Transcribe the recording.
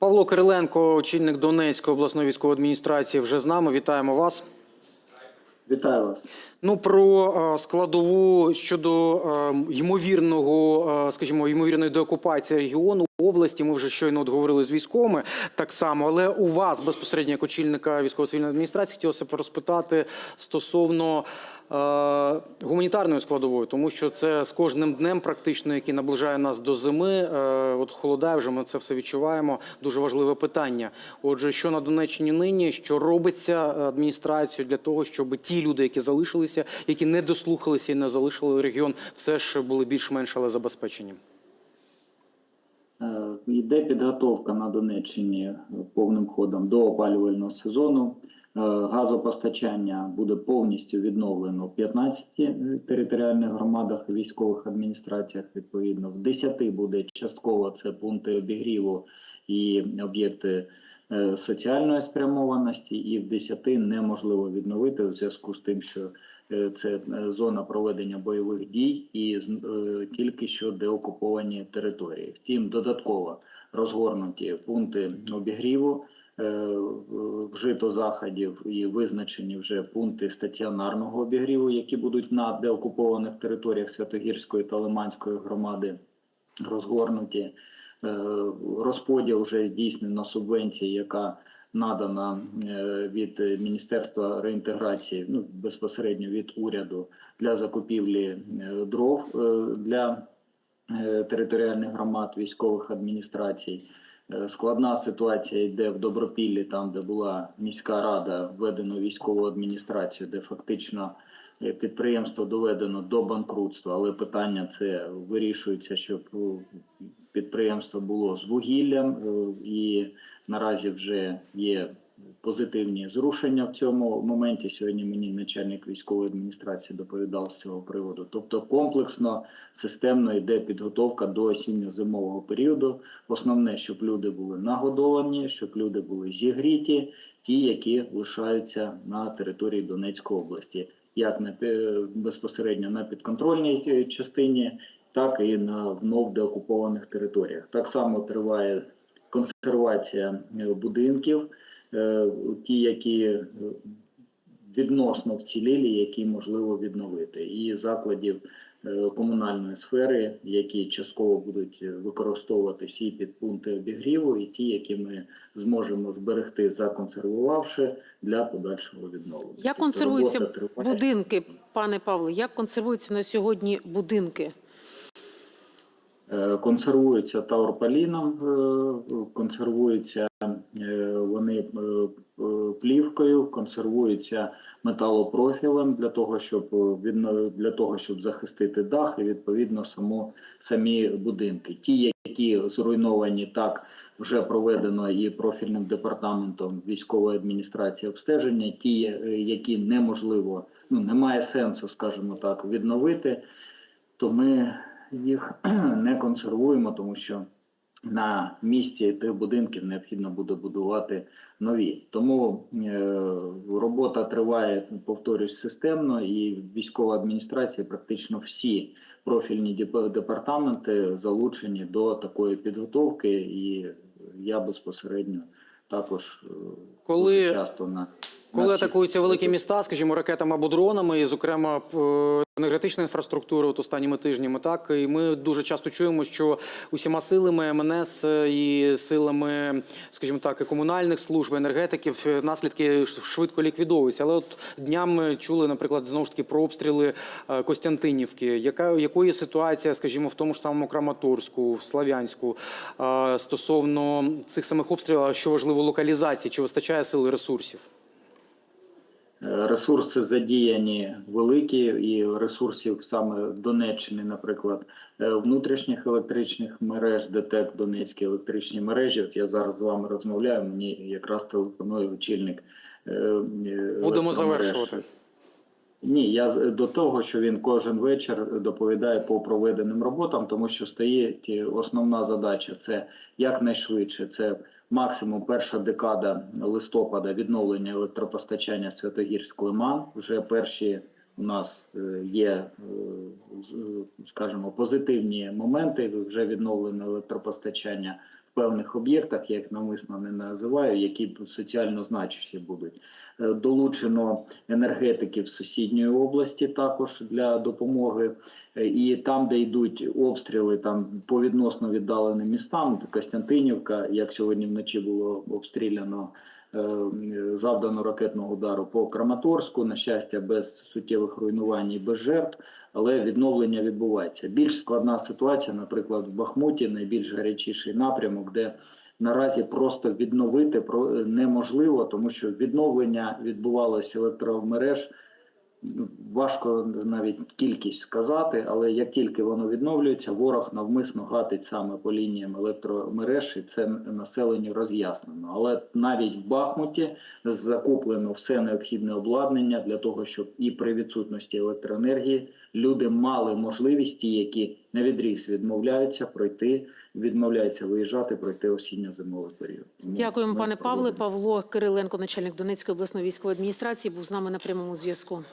Павло Кириленко, очільник Донецької обласної військової адміністрації, вже з нами. Вітаємо вас. Вітаю вас. Ну про е, складову щодо е, ймовірного, е, скажімо, ймовірної деокупації регіону області. Ми вже щойно от говорили з військовими так само. Але у вас безпосередньо як очільника військово-цивільної адміністрації хотілося б розпитати стосовно е, гуманітарної складової, тому що це з кожним днем, практично, який наближає нас до зими. Е, от холодає вже ми це все відчуваємо. Дуже важливе питання. Отже, що на Донеччині нині, що робиться адміністрацією для того, щоб ті люди, які залишилися, які не дослухалися і не залишили регіон, все ж були більш-менш але забезпечені. Е, Йде підготовка на Донеччині повним ходом до опалювального сезону. Е, Газопостачання буде повністю відновлено в 15 територіальних громадах військових адміністраціях. Відповідно, в 10 буде частково це пункти обігріву і об'єкти е, соціальної спрямованості, і в 10 неможливо відновити в зв'язку з тим, що е, це е, зона проведення бойових дій і е, тільки що деокуповані території. Втім, додатково розгорнуті пункти обігріву. е, Вжито заходів і визначені вже пункти стаціонарного обігріву, які будуть на деокупованих територіях Святогірської та Лиманської громади розгорнуті. Е, Розподіл вже здійснено субвенції, яка надана е, від Міністерства реінтеграції, ну безпосередньо від уряду для закупівлі е, дров е, для територіальних громад військових адміністрацій. Складна ситуація йде в Добропіллі, там де була міська рада, введено військову адміністрацію, де фактично підприємство доведено до банкрутства, але питання це вирішується, щоб підприємство було з вугіллям, е, і наразі вже є позитивні зрушення в цьому моменті. Сьогодні мені начальник військової адміністрації доповідав з цього приводу. Тобто комплексно, системно йде підготовка до осінньо-зимового періоду. Основне, щоб люди були нагодовані, щоб люди були зігріті, ті, які лишаються на території Донецької області, як на безпосередньо на підконтрольній е, частині, так і на вновь деокупованих територіях. Так само триває консервація е, будинків, е, ті, які е, відносно вцілілі, які можливо відновити, і закладів комунальної сфери, які частково будуть е, використовуватися і під пункти обігріву, і ті, які ми зможемо зберегти, законсервувавши для подальшого відновлення. Як Тобто консервуються будинки, пане Павле? Як консервуються на сьогодні будинки? Консервуються таурпаліном, е, консервуються е, вони е, плівкою, консервуються металопрофілем для того, щоб для того, щоб захистити дах і відповідно саму самі будинки. Ті, які зруйновані так. Вже проведено і профільним департаментом військової адміністрації обстеження. Ті, які неможливо, ну немає сенсу, скажімо так, відновити, то ми їх не консервуємо, тому що на місці тих будинків необхідно буде будувати нові. Тому е, робота триває, повторюсь, системно, і військова адміністрація, практично всі профільні департаменти залучені до такої підготовки, і я безпосередньо також е, Коли- часто на Коли на атакуються великі міста, скажімо, ракетами або дронами, і, зокрема, енергетична інфраструктура от останніми тижнями, так і ми дуже часто чуємо, що усіма силами МНС і силами, скажімо так, і комунальних служб, енергетиків е, наслідки швидко ліквідовуються. Але от днями чули, наприклад, знову ж таки про обстріли е, Костянтинівки. Яка якою ситуація, скажімо, в тому ж самому Краматорську, в Слав'янську е, стосовно цих самих обстрілів, що важливо локалізації, чи вистачає сил ресурсів? Ресурси задіяні великі, і ресурсів саме Донеччини, наприклад, е, внутрішніх електричних мереж, ДТЕК Донецькі електричні мережі. От я зараз з вами розмовляю. Мені якраз телефонує очільник. е, е, Будемо завершувати. Ні, я до того, що він кожен вечір доповідає по проведеним роботам, тому що стоїть основна задача це якнайшвидше. Це максимум перша декада листопада відновлення електропостачання Святогірськ Лиман. Вже перші у нас е, є, е, з- скажімо, позитивні моменти. Вже відновлено електропостачання певних об'єктах, я їх навмисно не називаю, які соціально значущі будуть. Е, Долучено енергетиків сусідньої області також для допомоги. Е, І там, де йдуть обстріли, там по відносно віддаленим містам, Костянтинівка, як сьогодні вночі було обстріляно, завдано ракетного удару по Краматорську, на щастя, без суттєвих руйнувань і без жертв, але відновлення відбувається. Більш складна ситуація, наприклад, в Бахмуті, найбільш гарячіший напрямок, де наразі просто відновити неможливо, тому що відновлення відбувалося електромереж. Важко навіть кількість сказати, але як тільки воно відновлюється, ворог навмисно гатить саме по лініям електромереж, і це населенню роз'яснено. Але навіть в Бахмуті закуплено все необхідне обладнання для того, щоб і при відсутності електроенергії люди мали можливість, ті, які на відріз відмовляються пройти, відмовляються виїжджати, пройти осінньо-зимовий період. Тому Дякуємо, пане Павле. Павло Кириленко, начальник Донецької обласної військової адміністрації, був з нами на прямому зв'язку.